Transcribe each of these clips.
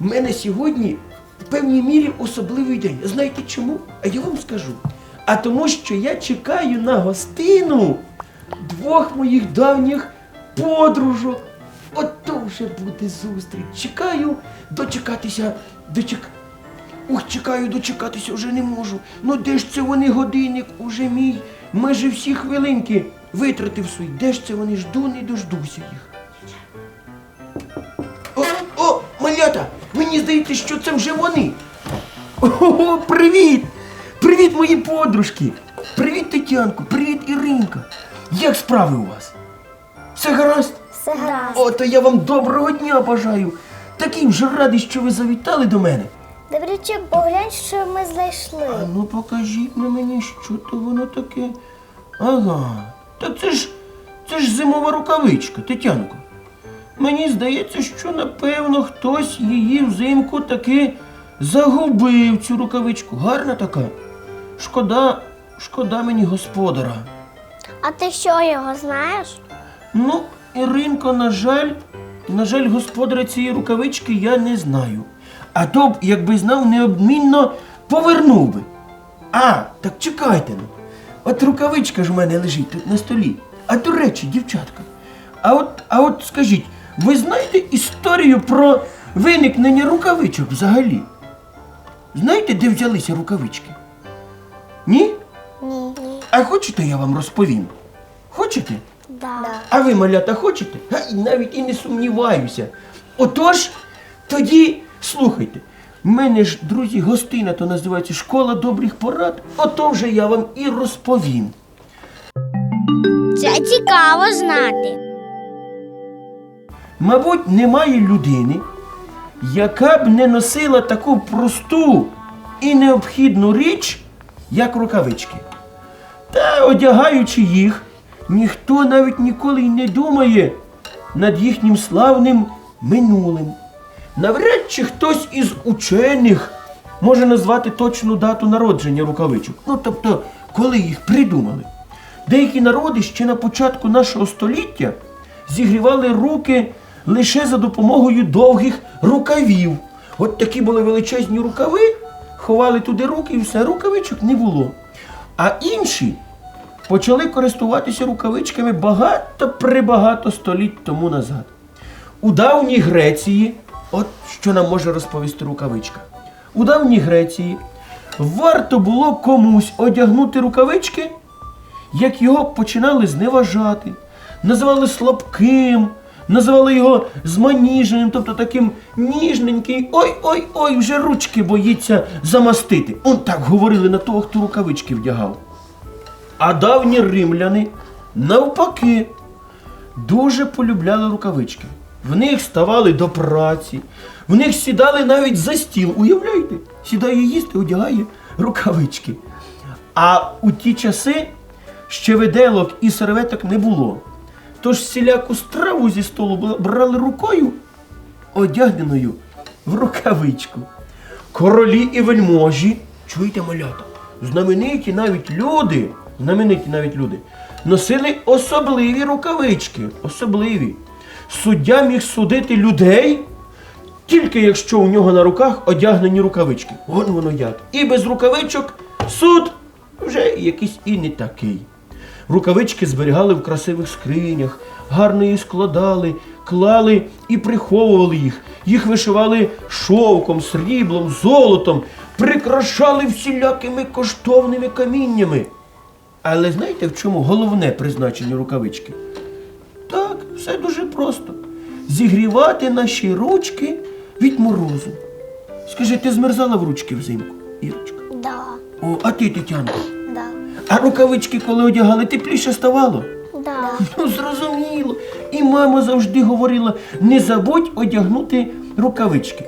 У мене сьогодні в певній мірі особливий день. Знаєте чому? А я вам скажу. А тому, що я чекаю на гостину двох моїх давніх подружок. Ото вже буде зустріч. Чекаю дочекатися, дочек... Ух, чекаю, дочекатися вже не можу. Ну де ж це вони годинник уже мій? Майже всі хвилинки витратив свій. Де ж це вони жду, не дождуся їх. О, о, малята! Мені здається, що це вже вони. Ого, привіт! Привіт, мої подружки! Привіт, Тетянко, привіт, Іринка! Як справи у вас? Все гаразд? Все гаразд. О, то я вам доброго дня бажаю. Такий вже радий, що ви завітали до мене. Добрячок, поглянь, що ми знайшли. А ну покажіть на мені, що то воно таке. Ага. Та це ж це ж зимова рукавичка, Тетянко. Мені здається, що напевно хтось її взимку таки загубив цю рукавичку. Гарна така. Шкода, шкода мені господара. А ти що його знаєш? Ну, Іринко, на жаль, на жаль, господаря цієї рукавички я не знаю. А то б, якби знав, неодмінно повернув би. А, так чекайте ну. От рукавичка ж у мене лежить тут на столі. А до речі, дівчатка. А от, а от скажіть, ви знаєте історію про виникнення рукавичок взагалі? Знаєте, де взялися рукавички? Ні? Ні. А хочете, я вам розповім? Хочете? Да. А ви, малята, хочете? Гай, навіть і не сумніваюся. Отож, тоді слухайте. В мене ж, друзі, гостина то називається Школа добрих порад. Ото вже я вам і розповім. Це цікаво знати. Мабуть, немає людини, яка б не носила таку просту і необхідну річ, як рукавички. Та одягаючи їх, ніхто навіть ніколи й не думає над їхнім славним минулим. Навряд чи хтось із учених може назвати точну дату народження рукавичок. Ну, тобто, коли їх придумали. Деякі народи ще на початку нашого століття зігрівали руки лише за допомогою довгих рукавів. От такі були величезні рукави, ховали туди руки і все, рукавичок не було. А інші почали користуватися рукавичками багато прибагато століть тому назад. У давній Греції, от що нам може розповісти рукавичка. У давній Греції варто було комусь одягнути рукавички, як його починали зневажати, називали слабким, називали його зманіженим, тобто таким ніжненький, ой-ой-ой, вже ручки боїться замастити. Он так говорили на того, хто рукавички вдягав. А давні римляни, навпаки, дуже полюбляли рукавички. В них ставали до праці, в них сідали навіть за стіл. Уявляєте? Сідає їсти, одягає рукавички. А у ті часи ще виделок і серветок не було. Тож всіляку страву зі столу брали рукою, одягненою в рукавичку. Королі і вельможі, чуєте, малята, знамениті навіть люди, знамениті навіть люди, носили особливі рукавички, особливі. Суддя міг судити людей, тільки якщо у нього на руках одягнені рукавички. Вон воно як. І без рукавичок суд вже якийсь і не такий. Рукавички зберігали в красивих скринях, гарно їх складали, клали і приховували їх. Їх вишивали шовком, сріблом, золотом, прикрашали всілякими коштовними каміннями. Але знаєте, в чому головне призначення рукавички? Так, все дуже просто. Зігрівати наші ручки від морозу. Скажи, ти змерзала в ручки взимку, Ірочка? Да. О, а ти, Тетянко? А рукавички, коли одягали, тепліше ставало? Да. Ну, зрозуміло. І мама завжди говорила: не забудь одягнути рукавички.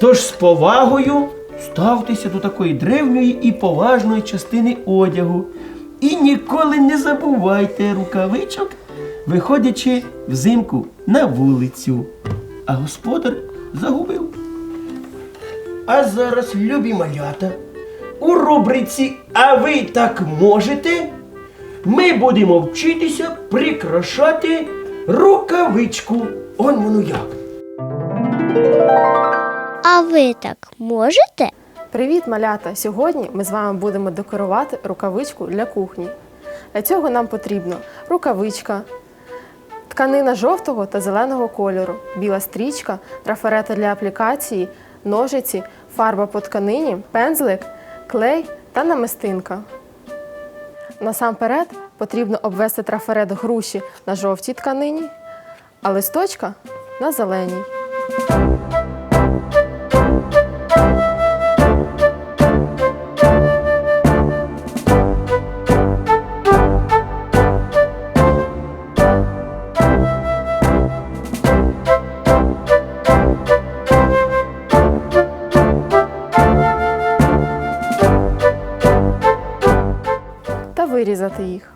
Тож з повагою ставтеся до такої древньої і поважної частини одягу. І ніколи не забувайте рукавичок, виходячи взимку на вулицю. А господар загубив. А зараз, любі малята, у рубриці А ви так можете? Ми будемо вчитися прикрашати рукавичку. Он воно як. А ви так можете? Привіт, малята! Сьогодні ми з вами будемо декорувати рукавичку для кухні. Для цього нам потрібно рукавичка, тканина жовтого та зеленого кольору, біла стрічка, трафарета для аплікації, ножиці, фарба по тканині, пензлик, клей та намистинка. Насамперед потрібно обвести трафарет груші на жовтій тканині, а листочка на зеленій. Вирізати їх.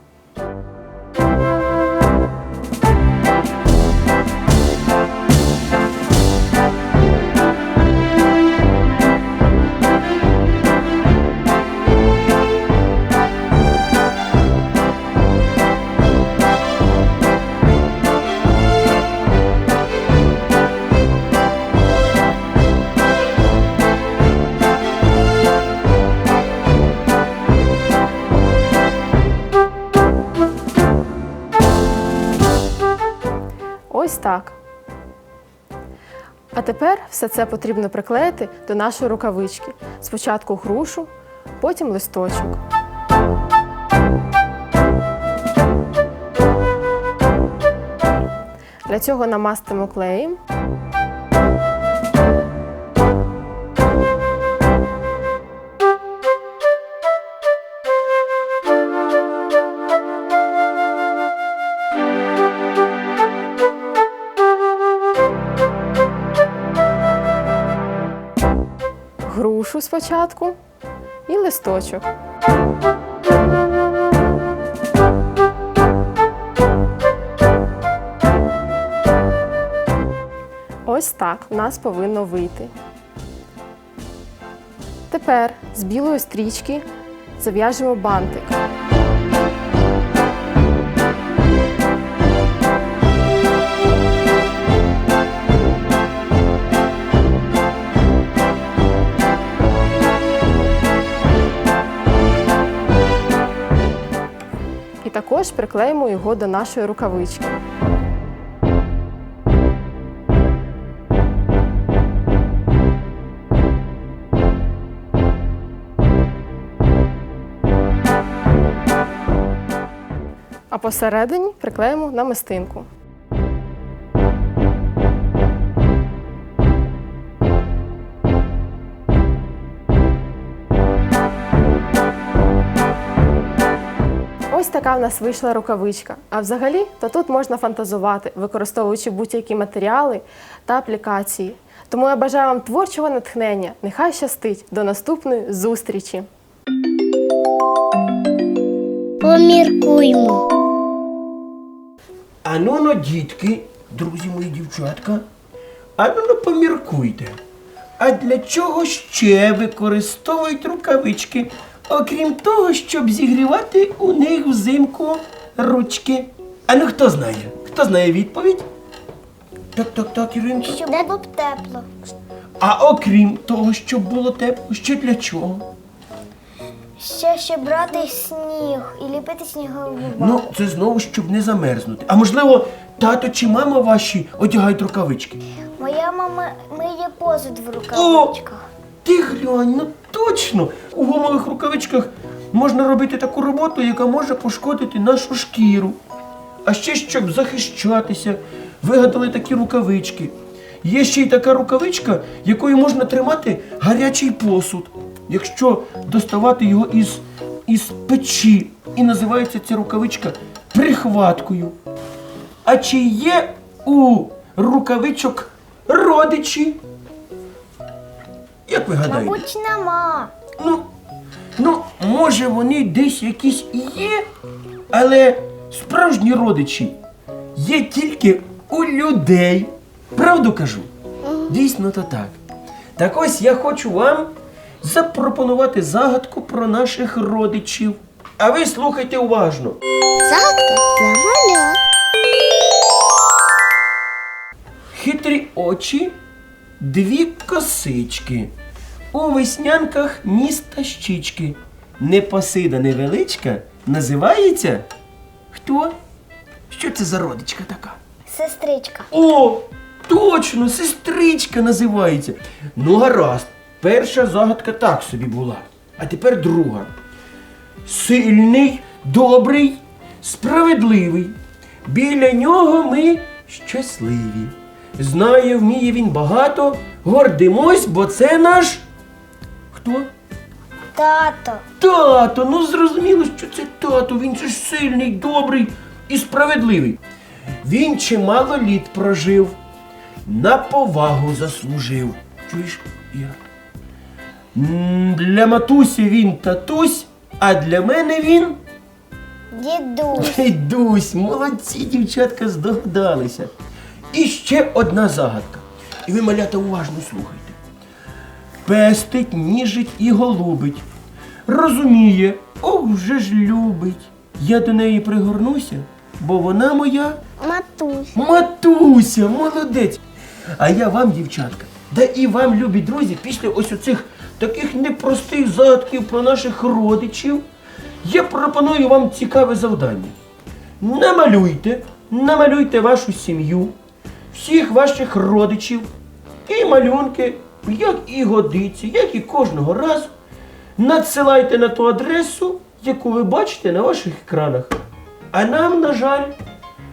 Так. А тепер все це потрібно приклеїти до нашої рукавички. Спочатку грушу, потім листочок. Для цього намастимо клеєм. Грушу спочатку і листочок. Ось так в нас повинно вийти. Тепер з білої стрічки зав'яжемо бантик. Приклеїмо його до нашої рукавички. А посередині приклеїмо намистинку. Така в нас вийшла рукавичка. А взагалі, то тут можна фантазувати, використовуючи будь-які матеріали та аплікації. Тому я бажаю вам творчого натхнення. Нехай щастить. До наступної зустрічі! Поміркуймо. А ну, ну, дітки, друзі мої дівчатка, а ну, ну поміркуйте. А для чого ще використовують рукавички, окрім того, щоб зігрівати у них взимку ручки? А ну хто знає? Хто знає відповідь? Так, так, так, Іринка. Щоб було б тепло. А окрім того, щоб було тепло, ще для чого? Ще ще брати сніг і ліпити снігові Ну, це знову щоб не замерзнути. А можливо, тато чи мама ваші одягають рукавички? Моя мама миє посуд в рукавичках. Ти глянь, ну точно! У гумових рукавичках можна робити таку роботу, яка може пошкодити нашу шкіру. А ще щоб захищатися, вигадали такі рукавички. Є ще й така рукавичка, якою можна тримати гарячий посуд, якщо доставати його із, із печі. І називається ця рукавичка прихваткою. А чи є у рукавичок родичі? Як ви гадаєте? Мабуть, нема. Ну, ну, може вони десь якісь і є, але справжні родичі є тільки у людей. Правду кажу? Дійсно то так. Так ось я хочу вам запропонувати загадку про наших родичів. А ви слухайте уважно. Загадка для малят. Хитрі очі, дві косички. У веснянках міста щічки. Непосида невеличка називається. Хто? Що це за родичка така? Сестричка. О, точно, сестричка називається. Ну, гаразд. Перша загадка так собі була. А тепер друга. Сильний, добрий, справедливий. Біля нього ми щасливі. Знає, вміє він багато. Гордимось, бо це наш. Хто? Тато. Тато, ну зрозуміло, що це тато. Він же ж сильний, добрий і справедливий. Він чимало літ прожив, на повагу заслужив. Чуєш, Іра? Для матусі він татусь, а для мене він. Дідусь. Дусь, молодці дівчатка здогадалися. І ще одна загадка. І ви, малята, уважно слухайте. Пестить, ніжить і голубить. Розуміє, ох, вже ж любить. Я до неї пригорнуся, бо вона моя Матусь. матуся, молодець. А я вам, дівчатка, да і вам, любі друзі, після ось оцих таких непростих загадків про наших родичів, я пропоную вам цікаве завдання. Намалюйте, намалюйте вашу сім'ю, всіх ваших родичів і малюнки, як і годиться, як і кожного разу. Надсилайте на ту адресу, яку ви бачите на ваших екранах. А нам, на жаль,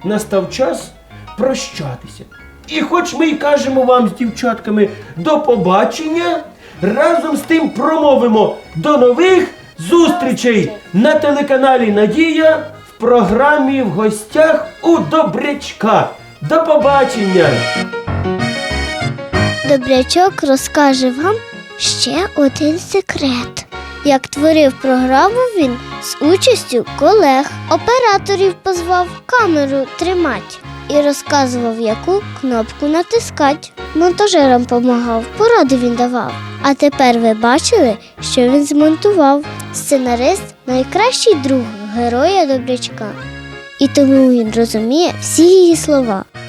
настав час прощатися. І хоч ми й кажемо вам з дівчатками до побачення, разом з тим промовимо до нових зустрічей на телеканалі Надія в програмі в гостях у Добрячка. До побачення! Добрячок розкаже вам ще один секрет. Як творив програму він з участю колег, операторів позвав камеру тримать і розказував, яку кнопку натискать. Монтажерам помагав, поради він давав. А тепер ви бачили, що він змонтував. Сценарист найкращий друг героя добрячка. І тому він розуміє всі її слова.